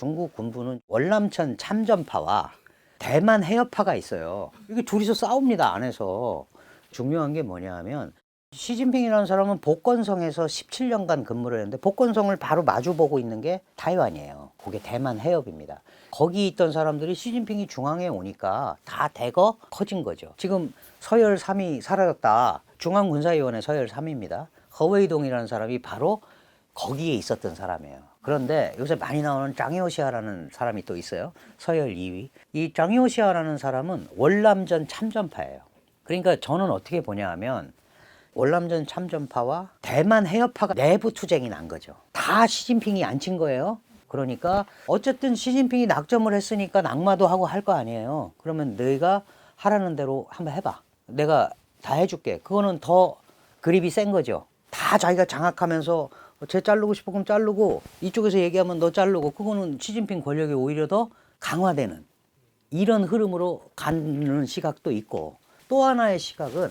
중국 군부는 월남천 참전파와 대만 해협파가 있어요. 이게 둘이서 싸웁니다 안에서. 중요한 게 뭐냐 하면 시진핑이라는 사람은 복건성에서 17년간 근무를 했는데 복건성을 바로 마주보고 있는 게 타이완이에요. 그게 대만 해협입니다. 거기 있던 사람들이 시진핑이 중앙에 오니까 다 대거 커진 거죠. 지금 서열 3위 사라졌다. 중앙군사위원회 서열 3위입니다. 허웨이동이라는 사람이 바로 거기에 있었던 사람이에요. 그런데 요새 많이 나오는 장효시아라는 사람이 또 있어요. 서열 2위. 이 장효시아라는 사람은 월남전 참전파예요. 그러니까 저는 어떻게 보냐 하면 월남전 참전파와 대만 해협파가 내부 투쟁이 난 거죠. 다 시진핑이 안 친 거예요. 그러니까 어쨌든 시진핑이 낙점을 했으니까 낙마도 하고 할 거 아니에요. 그러면 너희가 하라는 대로 한번 해봐. 내가 다 해줄게. 그거는 더 그립이 센 거죠. 다 자기가 장악하면서 쟤 자르고 싶어 그럼 자르고 이쪽에서 얘기하면 너 자르고 그거는 시진핑 권력이 오히려 더 강화되는 이런 흐름으로 가는 시각도 있고 또 하나의 시각은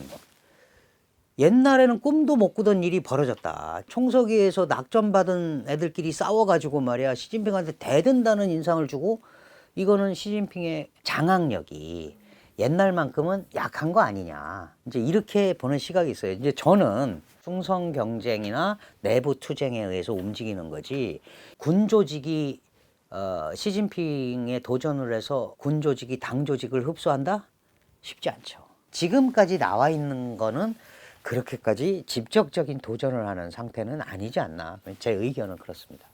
옛날에는 꿈도 못 꾸던 일이 벌어졌다. 총서기에서 낙점받은 애들끼리 싸워가지고 말이야 시진핑한테 대든다는 인상을 주고 이거는 시진핑의 장악력이 옛날만큼은 약한 거 아니냐. 이제 이렇게 보는 시각이 있어요. 이제 저는 충성 경쟁이나 내부 투쟁에 의해서 움직이는 거지 군 조직이 어, 시진핑에 도전을 해서 군 조직이 당 조직을 흡수한다? 쉽지 않죠. 지금까지 나와 있는 거는 그렇게까지 직접적인 도전을 하는 상태는 아니지 않나. 제 의견은 그렇습니다.